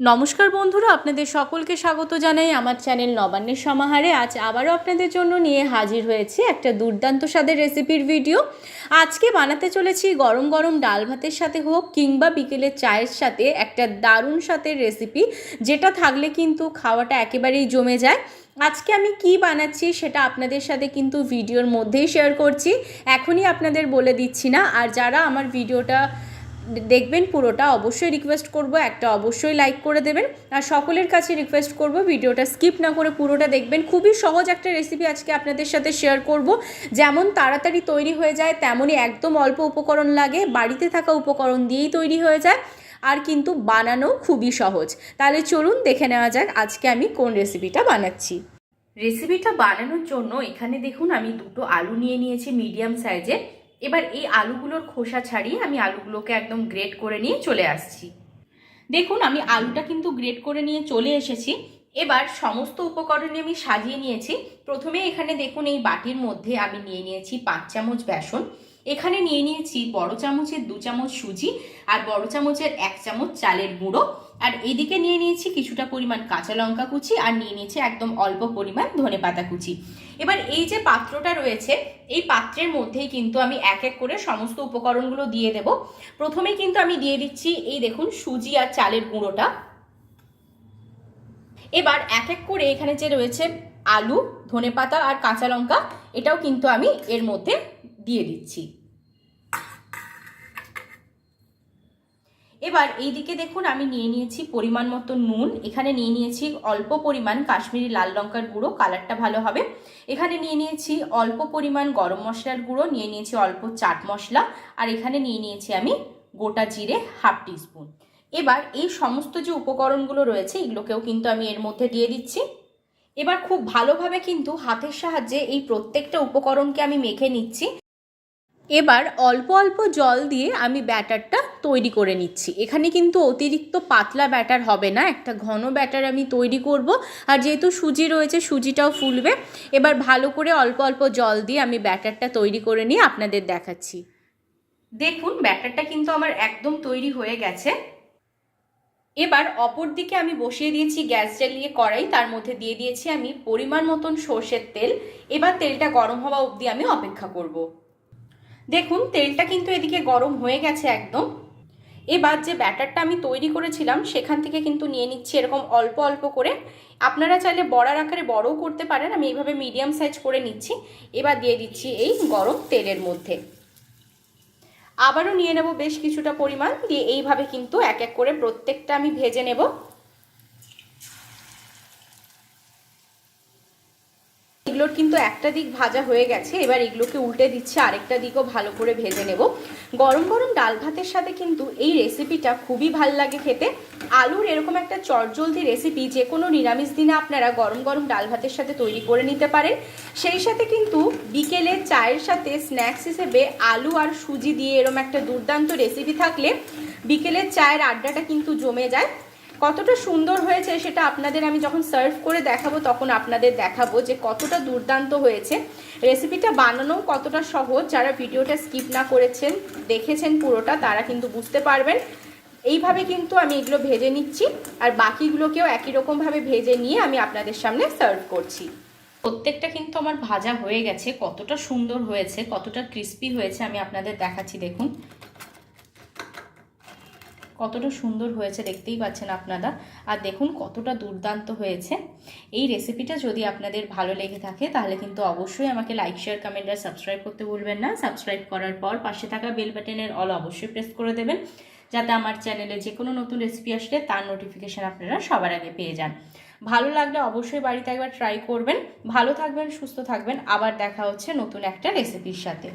নমস্কার বন্ধুরা, আপনাদের সকলকে স্বাগত জানাই আমার চ্যানেল নবান্নের সমাহারে। আজ আবারও আপনাদের জন্য নিয়ে হাজির হয়েছি একটা দুর্দান্ত স্বাদের রেসিপির ভিডিও। আজকে বানাতে চলেছি গরম গরম ডাল ভাতের সাথে হোক কিংবা বিকেলের চায়ের সাথে একটা দারুণ স্বাদের রেসিপি, যেটা থাকলে কিন্তু খাওয়াটা একেবারেই জমে যায়। আজকে আমি কি বানাচ্ছি সেটা আপনাদের সাথে কিন্তু ভিডিওর মধ্যেই শেয়ার করছি। এখনই আপনাদের বলে দিচ্ছি না, আর যারা আমার ভিডিওটা দেখবেন পুরোটা, অবশ্যই রিকোয়েস্ট করব, একটা অবশ্যই লাইক করে দেবেন। আর সকলের কাছে রিকোয়েস্ট করব, ভিডিওটা স্কিপ না করে পুরোটা দেখবেন। খুবই সহজ একটা রেসিপি আজকে আপনাদের সাথে শেয়ার করব। যেমন তাড়াতাড়ি তৈরি হয়ে যায়, তেমনই একদম অল্প উপকরণ লাগে, বাড়িতে থাকা উপকরণ দিয়েই তৈরি হয়ে যায়। আর কিন্তু বানানো খুবই সহজ। তাহলে চলুন দেখে নেওয়া যাক আজকে আমি কোন রেসিপিটা বানাচ্ছি। রেসিপিটা বানানোর জন্য এখানে দেখুন, আমি দুটো আলু নিয়ে নিয়েছি মিডিয়াম সাইজের এবার এই আলুগুলোর খোসা ছাড়িয়ে আমি আলুগুলোকে একদম গ্রেট করে নিয়ে চলে আসছি। দেখুন, আমি আলুটা কিন্তু গ্রেট করে নিয়ে চলে এসেছি। এবার সমস্ত উপকরণে আমি সাজিয়ে নিয়েছি। প্রথমে এখানে দেখুন, এই বাটির মধ্যে আমি নিয়ে নিয়েছি পাঁচ চামচ বেসন। এখানে নিয়ে নিয়েছি বড় চামচের দু চামচ সুজি আর বড় চামচের এক চামচ চালের গুঁড়ো। আর এদিকে নিয়ে নিয়েছি কিছুটা পরিমাণ কাঁচা লঙ্কা কুচি আর নিয়ে নিয়েছি একদম অল্প পরিমাণ ধনে পাতা কুচি। এবার এই যে পাত্রটা রয়েছে, এই পাত্রের মধ্যেই কিন্তু আমি এক এক করে সমস্ত উপকরণগুলো দিয়ে দেব। প্রথমে কিন্তু আমি দিয়ে দিচ্ছি এই দেখুন সুজি আর চালের গুঁড়োটা। এবার এক এক করে এখানে যে রয়েছে আলু ধনে পাতা আর কাঁচা লঙ্কা, এটাও কিন্তু আমি এর মধ্যে দিয়ে দিচ্ছি। এবার এই দিকে দেখুন, আমি নিয়ে নিয়েছি পরিমাণ মতো নুন। এখানে নিয়ে নিয়েছি অল্প পরিমাণ কাশ্মীরি লাল লঙ্কার গুঁড়ো, কালারটা ভালো হবে। এখানে নিয়ে নিয়েছি অল্প পরিমাণ গরম মশলার গুঁড়ো, নিয়ে নিয়েছি অল্প চাট মশলা, আর এখানে নিয়ে নিয়েছি আমি গোটা জিরে হাফ টিস্পুন। এবার এই সমস্ত যে উপকরণগুলো রয়েছে, এগুলোকেও কিন্তু আমি এর মধ্যে দিয়ে দিচ্ছি। এবার খুব ভালোভাবে কিন্তু হাতের সাহায্যে এই প্রত্যেকটা উপকরণকে আমি মেখে নিচ্ছি। এবার অল্প অল্প জল দিয়ে আমি ব্যাটারটা তৈরি করে নিচ্ছি। এখানে কিন্তু অতিরিক্ত পাতলা ব্যাটার হবে না, একটা ঘন ব্যাটার আমি তৈরি করব। আর যেহেতু সুজি রয়েছে, সুজিটাও ফুলবে। এবার ভালো করে অল্প অল্প জল দিয়ে আমি ব্যাটারটা তৈরি করে নিয়ে আপনাদের দেখাচ্ছি। দেখুন, ব্যাটারটা কিন্তু আমার একদম তৈরি হয়ে গেছে। এবার অপর দিকে আমি বসিয়ে দিয়েছি গ্যাস জ্বালিয়ে কড়াই। তার মধ্যে দিয়ে দিয়েছি আমি পরিমাণ মতন সর্ষের তেল। এবার তেলটা গরম হওয়া অবধি আমি অপেক্ষা করব। দেখুন, তেলটা কিন্তু এদিকে গরম হয়ে গেছে একদম। এবার যে ব্যাটারটা আমি তৈরি করেছিলাম, সেখান থেকে কিন্তু নিয়ে নিচ্ছি এরকম অল্প অল্প করে। আপনারা চাইলে বড়ার আকারে বড়ও করতে পারেন, আমি এইভাবে মিডিয়াম সাইজ করে নিচ্ছি। এবার দিয়ে দিচ্ছি এই গরম তেলের মধ্যে। আবারও নিয়ে নেব বেশ কিছুটা পরিমাণ, দিয়ে এইভাবে কিন্তু এক এক করে প্রত্যেকটা আমি ভেজে নেব। এগুলোর কিন্তু একটা দিক ভাজা হয়ে গেছে, এবার এগুলোকে উল্টে দিচ্ছে, আরেকটা দিকও ভালো করে ভেজে নেব। গরম গরম ডাল ভাতের সাথে কিন্তু এই রেসিপিটা খুবই ভালো লাগে খেতে। আলুর এরকম একটা চটজলদি রেসিপি যে কোনো নিরামিষ দিনে আপনারা গরম গরম ডাল ভাতের সাথে তৈরি করে নিতে পারেন। সেই সাথে কিন্তু বিকেলে চায়ের সাথে স্ন্যাক্স হিসেবে আলু আর সুজি দিয়ে এরকম একটা দুর্দান্ত রেসিপি থাকলে বিকেলের চায়ের আড্ডাটা কিন্তু জমে যায়। কতটা সুন্দর হয়েছে সেটা আপনাদের আমি যখন সার্ভ করে দেখাবো তখন আপনাদের দেখাবো যে কতটা দুর্দান্ত হয়েছে। রেসিপিটা বানানো কতটা সহজ। যারা ভিডিওটা স্কিপ না করেছেন, দেখেছেন পুরোটা, তারা কিন্তু বুঝতে পারবেন। এইভাবে কিন্তু আমি এগুলো ভেজে নিচ্ছি আর বাকিগুলোকেও একই রকমভাবে ভেজে নিয়ে আমি আপনাদের সামনে সার্ভ করছি। প্রত্যেকটা কিন্তু আমার ভাজা হয়ে গেছে। কতটা সুন্দর হয়েছে, কতটা ক্রিস্পি হয়েছে আমি আপনাদের দেখাচ্ছি, দেখুন। কতটা সুন্দর হয়েছে দেখতেই পাচ্ছেন আপনারা। আর দেখুন কতটা দুর্দান্ত হয়েছে। এই রেসিপিটা যদি আপনাদের ভালো লেগে থাকে, তাহলে কিন্তু অবশ্যই আমাকে লাইক শেয়ার কমেন্ট আর সাবস্ক্রাইব করতে ভুলবেন না। সাবস্ক্রাইব করার পর পাশে থাকা বেল বাটনের অল অবশ্যই প্রেস করে দেবেন, যাতে আমার চ্যানেলে যে কোনো নতুন রেসিপি আসলে তার নোটিফিকেশান আপনারা সবার আগে পেয়ে যান। ভালো লাগলে অবশ্যই বাড়িতে একবার ট্রাই করবেন। ভালো থাকবেন, সুস্থ থাকবেন। আবার দেখা হচ্ছে নতুন একটা রেসিপির সাথে।